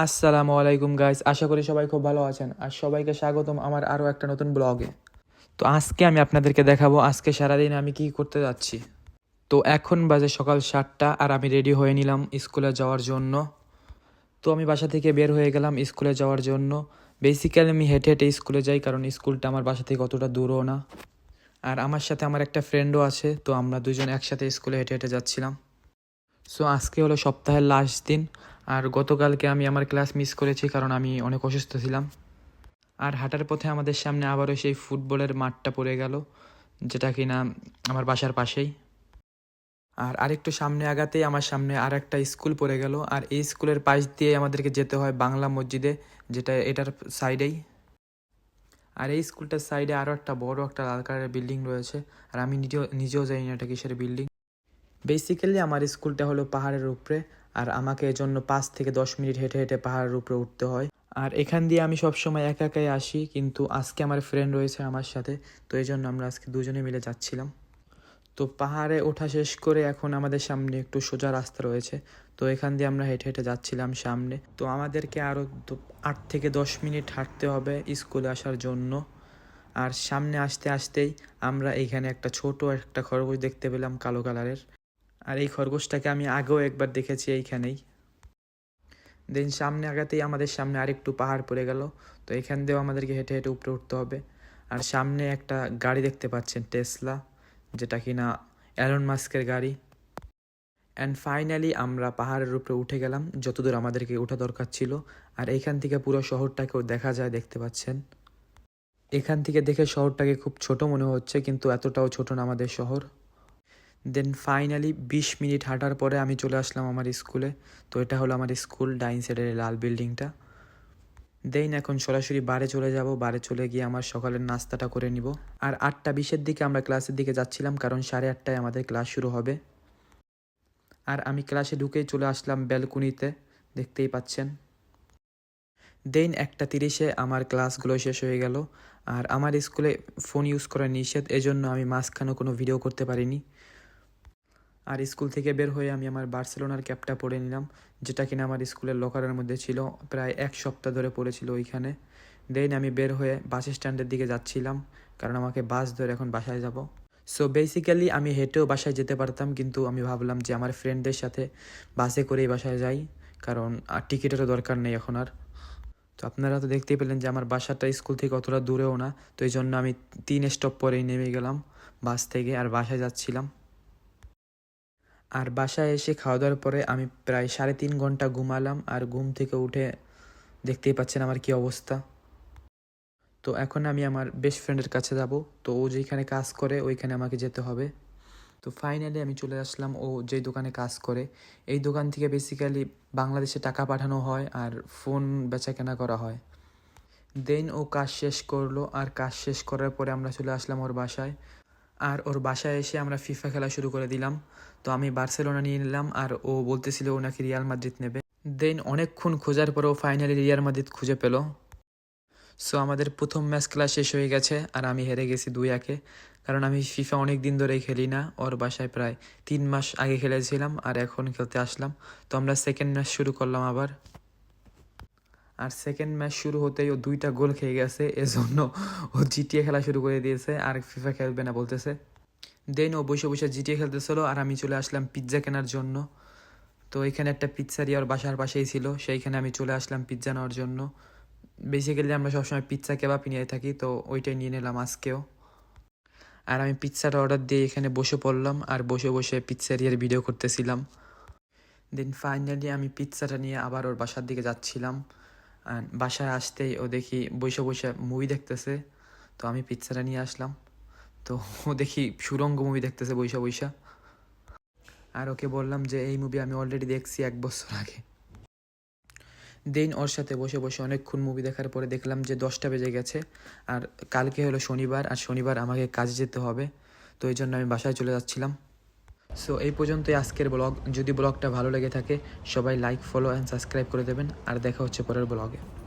আসসালামু আলাইকুম গাইস আশা করি সবাই খুব ভালো আছেন। আর সবাইকে স্বাগতম আমার আরও একটা নতুন ব্লগে। তো আজকে আমি আপনাদেরকে দেখাবো আজকে সারাদিন আমি কি করতে যাচ্ছি। তো এখন বাজে সকাল সাতটা আর আমি রেডি হয়ে নিলাম স্কুলে যাওয়ার জন্য। তো আমি বাসা থেকে বের হয়ে গেলাম স্কুলে যাওয়ার জন্য। বেসিক্যালি আমি হেঁটে হেঁটে স্কুলে যাই, কারণ স্কুলটা আমার বাসা থেকে অতটা দূরও না। আর আমার সাথে আমার একটা ফ্রেন্ডও আছে, তো আমরা দুজন একসাথে স্কুলে হেঁটে হেঁটে যাচ্ছিলাম। সো আজকে হলো সপ্তাহের লাস্ট দিন। আর গতকালকে আমি আমার ক্লাস মিস করেছি কারণ আমি অনেক অসুস্থ ছিলাম। আর হাঁটার পথে আমাদের সামনে আবারও সেই ফুটবলের মাঠটা পড়ে গেল, যেটা কিনা আমার বাসার পাশেই। আর আরেকটু সামনে আগাতেই আমার সামনে আর একটা স্কুল পড়ে গেল, আর এই স্কুলের পাশ দিয়ে আমাদেরকে যেতে হয় বাংলা মসজিদে, যেটা এটার সাইডেই। আর এই স্কুলটার সাইডে আরও একটা বড় একটা লাল কালারের বিল্ডিং রয়েছে, আর আমি নিজেও নিজেও জানি না এটা কিসের বিল্ডিং। বেসিক্যালি আমার স্কুলটা হলো পাহাড়ের উপরে আর আমাকে এজন্য পাঁচ থেকে দশ মিনিট হেঁটে হেঁটে পাহাড়ের উপরে উঠতে হয়। আর এখান দিয়ে আমি সবসময় একা একাই আসি, কিন্তু আজকে আমার ফ্রেন্ড রয়েছে আমার সাথে, তো এই জন্য আমরা আজকে দুজনে মিলে যাচ্ছিলাম। তো পাহাড়ে ওঠা শেষ করে এখন আমাদের সামনে একটু সোজা রাস্তা রয়েছে, তো এখান দিয়ে আমরা হেঁটে হেঁটে যাচ্ছিলাম সামনে। তো আমাদেরকে আরও আট থেকে দশ মিনিট হাঁটতে হবে স্কুলে আসার জন্য। আর সামনে আসতে আসতেই আমরা এখানে একটা ছোট একটা খরগোশ দেখতে পেলাম কালো কালারের। আর এই খরগোশটাকে আমি আগেও একবার দেখেছি এইখানেই। দেন সামনে আগাতেই আমাদের সামনে আরেকটু পাহাড় পড়ে গেল। তো এখান দিয়েও আমাদেরকে হেঁটে হেঁটে উপরে উঠতে হবে। আর সামনে একটা গাড়ি দেখতে পাচ্ছেন টেসলা যেটা কিনা অ্যালন মাস্কের গাড়ি। অ্যান্ড ফাইনালি আমরা পাহাড়ের উপরে উঠে গেলাম, যতদূর আমাদেরকে ওঠা দরকার ছিল। আর এইখান থেকে পুরো শহরটাকেও দেখা যায় দেখতে পাচ্ছেন। এখান থেকে দেখে শহরটাকে খুব ছোট মনে হচ্ছে, কিন্তু এতটাও ছোট না আমাদের শহর। দেন ফাইনালি বিশ মিনিট হাঁটার পরে আমি চলে আসলাম আমার স্কুলে। তো এটা হলো আমার স্কুল, ডাইন সাইডের লাল বিল্ডিংটা। দেন এখন সরাসরি বারে চলে যাব। বারে চলে গিয়ে আমার সকালের নাস্তাটা করে নিব। আর আটটা বিশের দিকে আমরা ক্লাসের দিকে যাচ্ছিলাম, কারণ সাড়ে আটটায় আমাদের ক্লাস শুরু হবে। আর আমি ক্লাসে ঢুকেই চলে আসলাম ব্যালকনিতে, দেখতেই পাচ্ছেন। দেন একটা তিরিশে আমার ক্লাসগুলো শেষ হয়ে গেল। আর আমার স্কুলে ফোন ইউজ করা নিষেধ, এজন্য আমি মাঝখানে কোনো ভিডিও করতে পারিনি। আর স্কুল থেকে বের হয়ে আমি আমার বার্সেলোনার ক্যাপটা পরে নিলাম, যেটা কিনা আমার স্কুলের লকারের মধ্যে ছিল, প্রায় এক সপ্তাহ ধরে পড়েছিল ওইখানে। দেন আমি বের হয়ে বাস স্ট্যান্ডের দিকে যাচ্ছিলাম, কারণ আমাকে বাস ধরে এখন বাসায় যাব। সো বেসিক্যালি আমি হেঁটেও বাসায় যেতে পারতাম, কিন্তু আমি ভাবলাম যে আমার ফ্রেন্ডদের সাথে বাসে করেই বাসায় যাই, কারণ আর টিকিটেরও দরকার নেই এখন আর। তো আপনারা তো দেখতেই পেলেন যে আমার বাসাটা স্কুল থেকে অতটা দূরেও না, তো এই জন্য আমি তিন স্টপ পরেই নেমে গেলাম বাস থেকে, আর বাসায় যাচ্ছিলাম। আর বাসায় এসে খাওয়া দাওয়ার পরে আমি প্রায় সাড়ে তিন ঘণ্টা ঘুমালাম আর ঘুম থেকে উঠে দেখতেই পাচ্ছেন আমার কি অবস্থা। তো এখন আমি আমার বেস্ট ফ্রেন্ডের কাছে যাব। তো ও যেখানে কাজ করে, ওইখানে আমাকে যেতে হবে। তো ফাইনালি আমি চলে আসলাম ও যেই দোকানে কাজ করে। এই দোকান থেকে বেসিক্যালি বাংলাদেশে টাকা পাঠানো হয় আর ফোন বেচা কেনা করা হয়। দেন ও কাজ শেষ করল আর কাজ শেষ করার পরে আমরা চলে আসলাম ওর বাসায়। আর ওর বাসায় এসে আমরা ফিফা খেলা শুরু করে দিলাম। তো আমি বার্সেলোনা নিয়ে নিলাম আর ও বলতেছিল ও নাকি রিয়াল মাদ্রিদ নেবে। দেন অনেকক্ষণ খোঁজার পরেও ফাইনালি রিয়াল মাদ্রিদ খুঁজে পেল। সো আমাদের প্রথম ম্যাচ খেলা শেষ হয়ে গেছে আর আমি হেরে গেছি দুই একে। কারণ আমি ফিফা অনেক দিন ধরেই খেলি না, ওর বাসায় প্রায় তিন মাস আগে খেলেছিলাম আর এখন খেলতে আসলাম। তো আমরা সেকেন্ড ম্যাচ শুরু করলাম আবার। আর সেকেন্ড ম্যাচ শুরু হতেই ও দুইটা গোল খেয়ে গেছে, এজন্য ও জিটিএ খেলা শুরু করে দিয়েছে আর ফিফা খেলবে না বলতেছে। দেন ও বসে বসে জিটিএ খেলতেছিল আর আমি চলে আসলাম পিৎজা কেনার জন্য। তো এখানে একটা পিৎজারি ওর বাসার পাশেই ছিল, সেইখানে আমি চলে আসলাম পিৎজা নেওয়ার জন্য। বেসিক্যালি আমরা সবসময় পিৎজা কেবাব নিয়ে থাকি, তো ওইটাই নিয়ে নিলাম আজকেও। আর আমি পিৎজাটা অর্ডার দিয়ে এখানে বসে পড়লাম আর বসে বসে পিৎজারিয়ার ভিডিও করতেছিলাম। দেন ফাইনালি আমি পিৎজাটা নিয়ে আবার ওর বাসার দিকে যাচ্ছিলাম। বাসায় আসতেই ও দেখি বসে বসে মুভি দেখতেছে। তো আমি পিৎজাটা নিয়ে আসলাম। তো ও দেখি সুরঙ্গ মুভি দেখতেছে বৈশা বৈশা আর ওকে বললাম যে, এই মুভি আমি অলরেডি দেখছি এক বছর আগে। দেন ওর সাথে বসে বসে অনেকক্ষণ মুভি দেখার পরে দেখলাম যে, দশটা বেজে গেছে। আর কালকে হলো শনিবার, আর শনিবার আমাকে কাজে যেতে হবে। তো এই জন্য আমি বাসায় চলে যাচ্ছিলাম। সো এই পর্যন্তই আজকের ব্লগ। যদি ব্লগটা ভালো লেগে থাকে, সবাই লাইক ফলো অ্যান্ড সাবস্ক্রাইব করে দেবেন। আর দেখা হচ্ছে পরের ব্লগে।